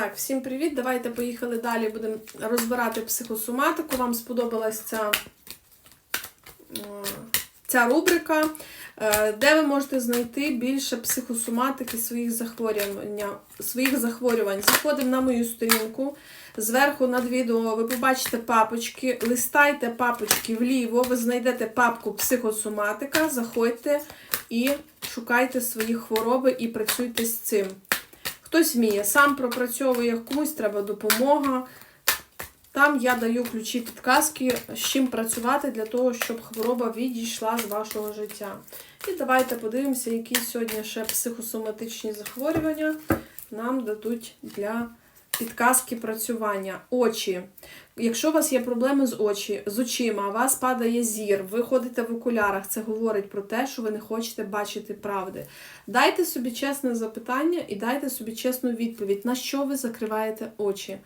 Так, всім привіт! Давайте поїхали далі. Будемо розбирати психосоматику. Вам сподобалась ця, е, ця рубрика, е, де ви можете знайти більше психосоматики своїх захворювань. Своїх захворювань. Заходимо на мою сторінку. Зверху над відео ви побачите папочки, листайте папочки вліво, ви знайдете папку психосоматика, заходьте і шукайте свої хвороби і працюйте з цим. Хтось вміє, сам пропрацьовує, комусь треба допомога. Там я даю ключі підказки, з чим працювати для того, щоб хвороба відійшла з вашого життя. І давайте подивимося, які сьогодні ще психосоматичні захворювання нам дадуть для підказки працювання. Очі. Якщо у вас є проблеми з очі, з очима, у вас падає зір, ви ходите в окулярах, це говорить про те, що ви не хочете бачити правди. Дайте собі чесне запитання і дайте собі чесну відповідь, на що ви закриваєте очі.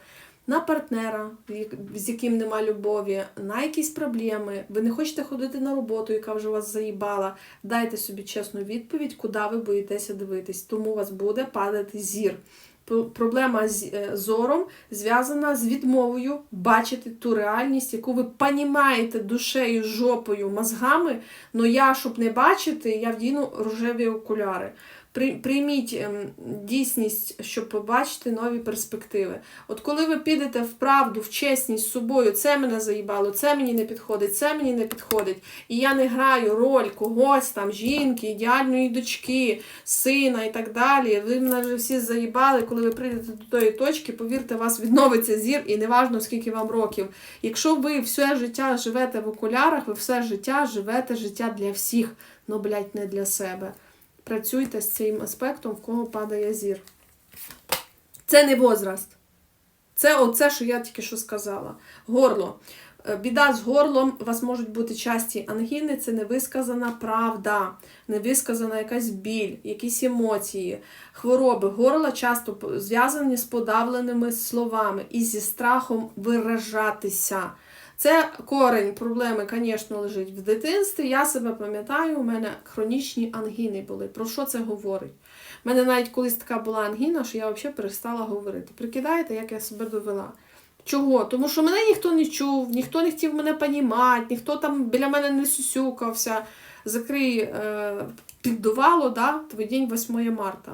На партнера, з яким нема любові, на якісь проблеми, ви не хочете ходити на роботу, яка вже вас заїбала. Дайте собі чесну відповідь, куди ви боїтеся дивитись. Тому у вас буде падати зір. Проблема з зором зв'язана з відмовою бачити ту реальність, яку ви понімаєте душею, жопою, мозгами. Но я, щоб не бачити, я вдіну рожеві окуляри. Прийміть ем, дійсність, щоб побачити нові перспективи. От коли ви підете в правду, в чесність з собою, це мене заїбало, це мені не підходить, це мені не підходить. І я не граю роль когось там, жінки, ідеальної дочки, сина і так далі. Ви мене вже всі заїбали, коли ви прийдете до тої точки, повірте, у вас відновиться зір, і неважно, скільки вам років. Якщо ви все життя живете в окулярах, ви все життя живете життя для всіх, ну, блядь, не для себе. Працюйте з цим аспектом, в кого падає зір. Це не возраст. Це оце, що я тільки що сказала. Горло. Біда з горлом, у вас можуть бути часті ангіни, це невисказана правда, невисказана якась біль, якісь емоції, хвороби. Горла часто зв'язані з подавленими словами і зі страхом виражатися. Це корень проблеми, звісно, лежить в дитинстві. Я себе пам'ятаю, у мене хронічні ангіни були. Про що це говорить? У мене навіть колись така була ангіна, що я взагалі перестала говорити. Прикидаєте, як я себе довела? Чого? Тому що мене ніхто не чув, ніхто не хотів мене понімати, ніхто там біля мене не сюсюкався. Закрий е, піддувало, да, твій день 8 марта.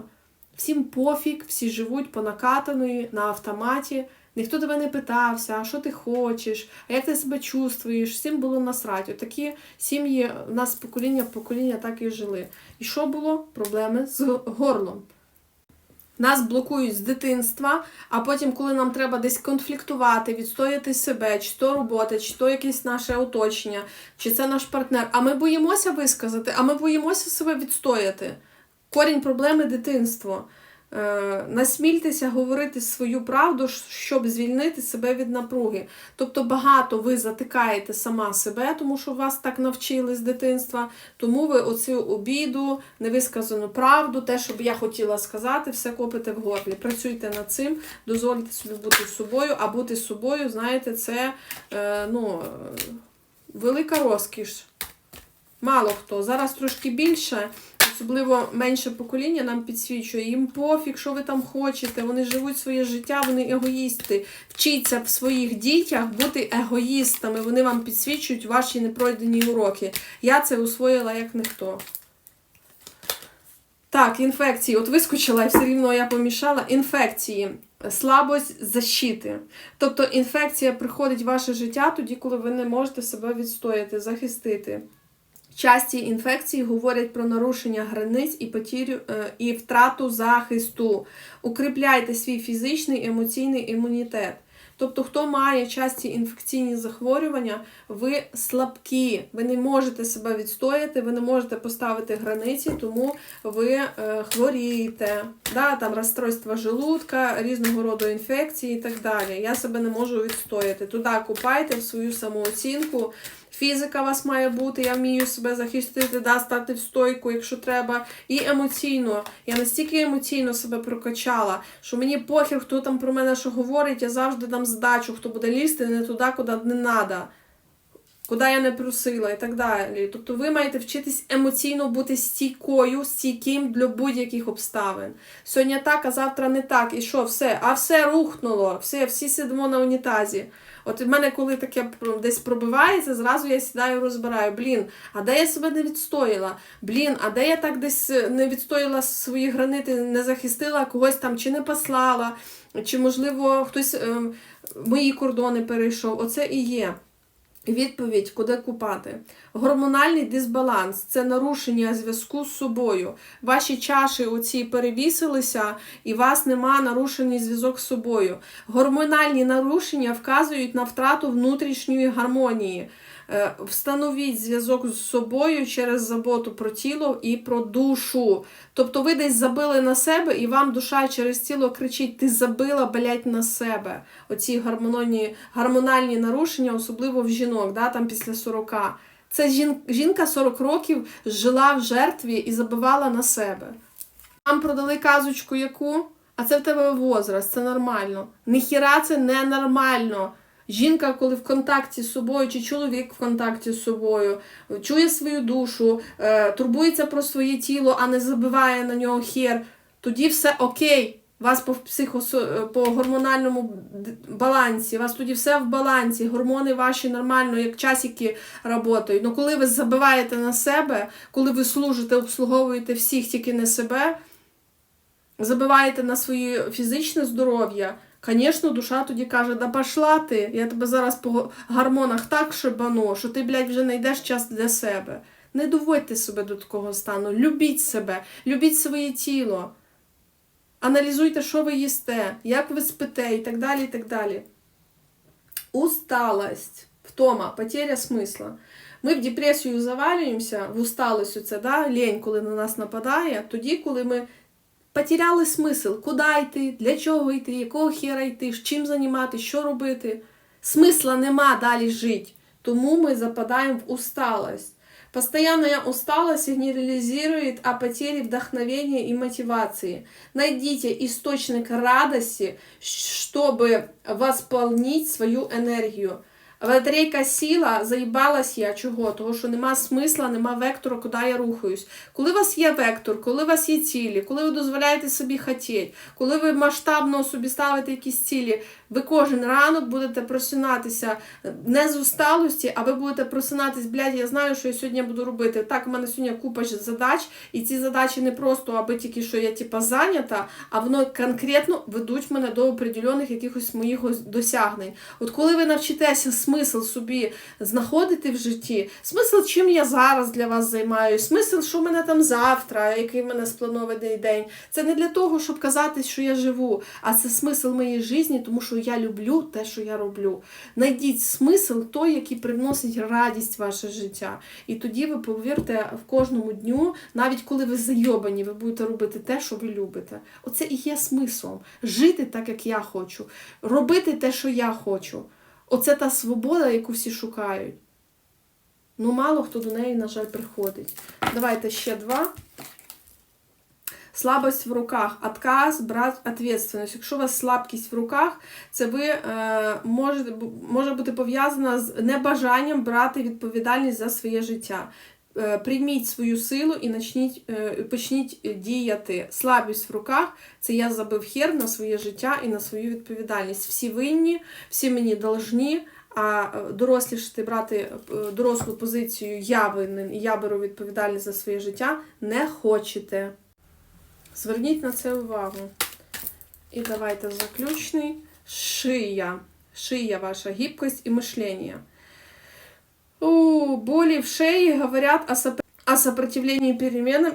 Всім пофіг, всі живуть по накатаної на автоматі. Ніхто тебе не питався, що ти хочеш, а як ти себе чувствуєш, всім було насрать. Отакі сім'ї у нас покоління в покоління так і жили. І що було? Проблеми з горлом. Нас блокують з дитинства, а потім, коли нам треба десь конфліктувати, відстояти себе, чи то робота, чи то якесь наше оточення, чи це наш партнер. А ми боїмося висказати, а ми боїмося себе відстояти. Корінь проблеми дитинство. Е, насмільтеся говорити свою правду, щоб звільнити себе від напруги. Тобто багато ви затикаєте сама себе, тому що вас так навчили з дитинства, тому ви оцю обіду, невисказану правду, те, що б я хотіла сказати, все копите в горлі. Працюйте над цим, дозвольте собі бути собою, а бути собою, знаєте, це е, ну, велика розкіш. Мало хто. Зараз трошки більше особливо менше покоління нам підсвічує. Їм пофіг, що ви там хочете. Вони живуть своє життя, вони егоїсти. Вчіться в своїх дітях бути егоїстами. Вони вам підсвічують ваші непройдені уроки. Я це усвоїла як ніхто. Так, інфекції. От вискочила і все рівно я помішала. Інфекції. Слабость защити. Тобто інфекція приходить в ваше життя тоді, коли ви не можете себе відстояти, захистити. Часті інфекції говорять про нарушення границь і потірю е, і втрату захисту. Укріпляйте свій фізичний емоційний імунітет. Тобто, хто має часті інфекційні захворювання, ви слабкі, ви не можете себе відстояти, ви не можете поставити границі, тому ви е, хворієте, да, там розстройства желудка, різного роду інфекції і так далі. Я себе не можу відстояти. Туди купайте в свою самооцінку. Фізика у вас має бути, я вмію себе захистити, да, стати в стойку, якщо треба. І емоційно. Я настільки емоційно себе прокачала, що мені похер, хто там про мене що говорить, я завжди дам здачу, хто буде лізти не туди, куди не треба. Куди я не просила і так далі. Тобто ви маєте вчитись емоційно бути стійкою, стійким для будь-яких обставин. Сьогодні так, а завтра не так. І що, все? А все рухнуло, все, всі сидимо на унітазі. От в мене, коли таке десь пробивається, зразу я сідаю розбираю. Блін, а де я себе не відстояла? Блін, а де я так десь е, не відстояла свої границі, не захистила когось там, чи не послала, чи, можливо, хтось ем, мої кордони перейшов. Оце і є. Відповідь, куди купати. Гормональний дисбаланс це нарушення зв'язку з собою. Ваші чаші оці перевісилися, і вас нема нарушений зв'язок з собою. Гормональні нарушення вказують на втрату внутрішньої гармонії. Е, Встановіть зв'язок з собою через заботу про тіло і про душу. Тобто ви десь забили на себе, і вам душа через тіло кричить: ти забила, блять, на себе. Оці гормональні, гормональні нарушення, особливо в жінок, да, там після 40. Це жінка 40 років жила в жертві і забивала на себе. Вам продали казочку яку? А це в тебе возраст, це нормально. Ніхіра це не нормально. Жінка, коли в контакті з собою, чи чоловік в контакті з собою, чує свою душу, е, турбується про своє тіло, а не забиває на нього хер, тоді все окей. Вас по, психосо... е, по гормональному балансі, вас тоді все в балансі, гормони ваші нормально, як часики працюють. Ну коли ви забиваєте на себе, коли ви служите, обслуговуєте всіх, тільки не себе, забиваєте на своє фізичне здоров'я, звісно, душа тоді каже, да пошла ти, я тебе зараз по гормонах так шибану, що ти, блядь, вже не йдеш час для себе. Не доводьте себе до такого стану, любіть себе, любіть своє тіло. Аналізуйте, що ви їсте, як ви спите і так далі. і так далі. Усталость, втома, потеря смисла. Ми в депресію завалюємося, в усталость оце, да, лінь, коли на нас нападає, тоді, коли ми потеряли смисл, куди йти, для чого йти, якого хера йти, чим займатися, що робити. Смисла нема далі жити. Тому мы западаем в усталость. Постоянная усталость сигнализирует о потере вдохновения и мотивации. Найдите источник радости, чтобы восполнить свою енергію. Батарейка сіла, заїбалась я чого? Того, що нема смисла, нема вектора, куди я рухаюсь. Коли у вас є вектор, коли у вас є цілі, коли ви дозволяєте собі хотіти, коли ви масштабно собі ставите якісь цілі, ви кожен ранок будете просинатися не з усталості, а ви будете просинатись, блядь, я знаю, що я сьогодні буду робити. Так, у мене сьогодні купа задач, і ці задачі не просто, аби тільки що я типа зайнята, а воно конкретно ведуть мене до определених якихось моїх досягнень. От коли ви навчитеся смисл собі знаходити в житті, смисл, чим я зараз для вас займаюсь, смисл, що в мене там завтра, який в мене спланований день. Це не для того, щоб казати, що я живу, а це смисл моєї житті, тому що я люблю те, що я роблю. Найдіть смисл той, який приносить радість в ваше життя. І тоді ви повірте в кожному дню, навіть коли ви зайобані, ви будете робити те, що ви любите. Оце і є смислом. Жити так, як я хочу, робити те, що я хочу. Оце та свобода, яку всі шукають. Ну, мало хто до неї, на жаль, приходить. Давайте ще два. Слабость в руках, отказ, брат, відповідальність. Якщо у вас слабкість в руках, це ви е, може, може бути пов'язана з небажанням брати відповідальність за своє життя. Е, Прийміть свою силу і начніть, е, почніть діяти. Слабість в руках це я забив хер на своє життя і на свою відповідальність. Всі винні, всі мені должні. А е, дорослішати брати е, дорослу позицію я винен і я беру відповідальність за своє життя не хочете. Зверніть на це увагу. І давайте заключний. Шия. Шия ваша, гибкость и мышление. У, боли в шее говорят о, сопр- о сопротивлении переменам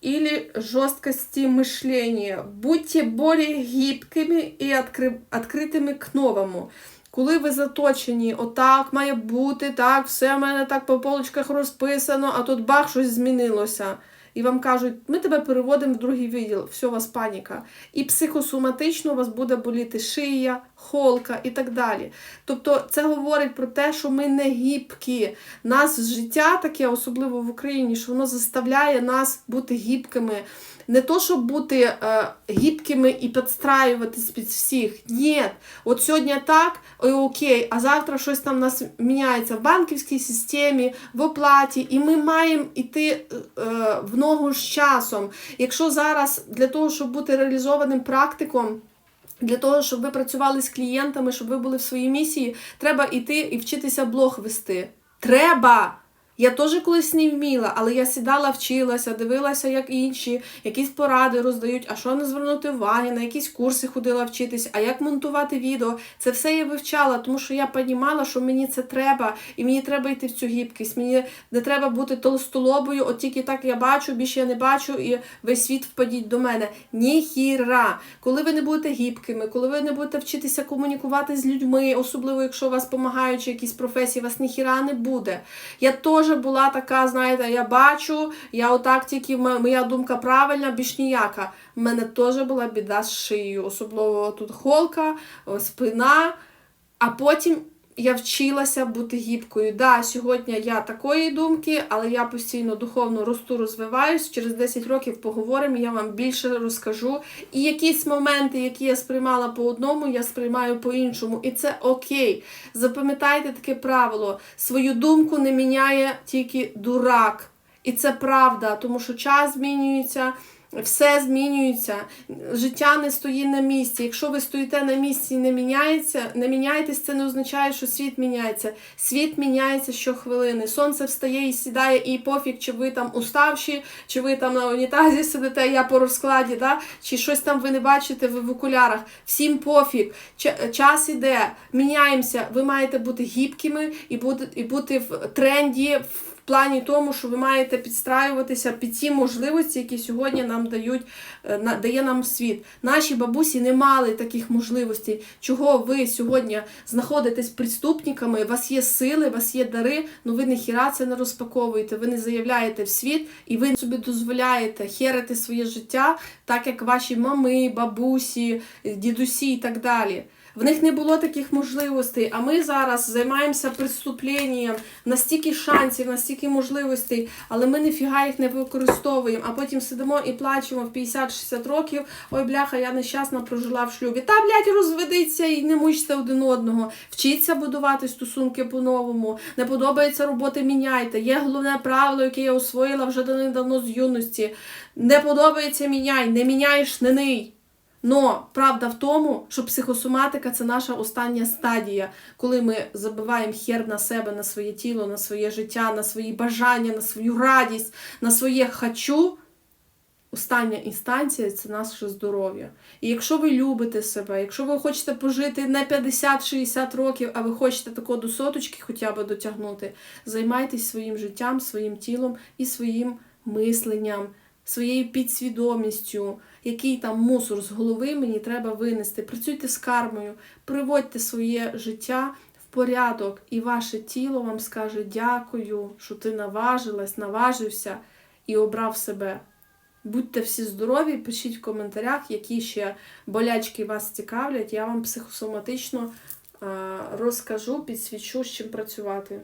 или жесткости мышления. Будьте более гибкими и откры... откритими к новому. Коли ви заточені, отак має бути, так, все в мене так по полочках розписано, а тут бах, щось змінилося. І вам кажуть, ми тебе переводимо в другий відділ, все, у вас паніка. І психосоматично у вас буде боліти шия, холка і так далі. Тобто це говорить про те, що ми не гібкі. Нас життя таке, особливо в Україні, що воно заставляє нас бути гібкими. Не то, щоб бути е, гібкими і підстраюватись під всіх. Ні. От сьогодні так, ой, окей, а завтра щось там у нас міняється в банківській системі, в оплаті, і ми маємо йти е, в ногу з часом. Якщо зараз для того, щоб бути реалізованим практиком, для того, щоб ви працювали з клієнтами, щоб ви були в своїй місії, треба йти і вчитися блог вести. Треба! Я теж колись не вміла, але я сідала, вчилася, дивилася, як інші, якісь поради роздають, а що не звернути уваги, на якісь курси ходила вчитись, а як монтувати відео. Це все я вивчала, тому що я розуміла, що мені це треба, і мені треба йти в цю гібкість. Мені не треба бути толстолобою, от тільки так я бачу, більше я не бачу, і весь світ впадіть до мене. Ніхіра. Коли ви не будете гібкими, коли ви не будете вчитися комунікувати з людьми, особливо якщо у вас допомагаючи якісь професії, вас ніхіра не буде. Я теж була така, знаєте, я бачу, я отак тільки моя думка правильна, більш ніяка. У мене теж була біда з шиєю, особливо тут холка, спина. А потім я вчилася бути гібкою. Да, сьогодні я такої думки, але я постійно духовно росту, розвиваюсь. Через 10 років поговоримо, я вам більше розкажу. І якісь моменти, які я сприймала по одному, я сприймаю по-іншому. І це окей. Запам'ятайте таке правило: свою думку не міняє тільки дурак. І це правда, тому що час змінюється, все змінюється, життя не стоїть на місці. Якщо ви стоїте на місці і не міняється, не міняєтесь, це не означає, що світ міняється. Світ міняється щохвилини. Сонце встає і сідає, і пофіг, чи ви там уставші, чи ви там на унітазі сидите, я по розкладі, да? чи щось там ви не бачите ви в окулярах. Всім пофіг. Час іде, міняємося. Ви маєте бути гібкими і бути, в тренді. Плані тому, що ви маєте підстраюватися під ті можливості, які сьогодні нам дають, е, дає нам світ. Наші бабусі не мали таких можливостей. Чого ви сьогодні знаходитесь преступниками, у вас є сили, у вас є дари, але ви ніхіра це не розпаковуєте, ви не заявляєте в світ, і ви собі дозволяєте херити своє життя, так як ваші мами, бабусі, дідусі і так далі. В них не було таких можливостей, а ми зараз займаємося преступленням, настільки шансів, настільки можливостей, але ми ніфіга їх не використовуємо. А потім сидимо і плачемо в 50-60 років. Ой, бляха, я нещасно прожила в шлюбі. Та, блядь, розведіться і не мучте один одного. Вчіться будувати стосунки по-новому. Не подобається роботи, міняйте. Є головне правило, яке я освоїла вже давно з юності. Не подобається, міняй, не міняєш, не ний. Но правда в тому, що психосоматика це наша остання стадія, коли ми забиваємо хер на себе, на своє тіло, на своє життя, на свої бажання, на свою радість, на своє хочу. Остання інстанція це наше здоров'я. І якщо ви любите себе, якщо ви хочете пожити не 50-60 років, а ви хочете тако до соточки хоча б дотягнути, займайтесь своїм життям, своїм тілом і своїм мисленням, своєю підсвідомістю, який там мусор з голови мені треба винести. Працюйте з кармою, приводьте своє життя в порядок, і ваше тіло вам скаже дякую, що ти наважилась, наважився і обрав себе. Будьте всі здорові, пишіть в коментарях, які ще болячки вас цікавлять. Я вам психосоматично е, розкажу, підсвічу, з чим працювати.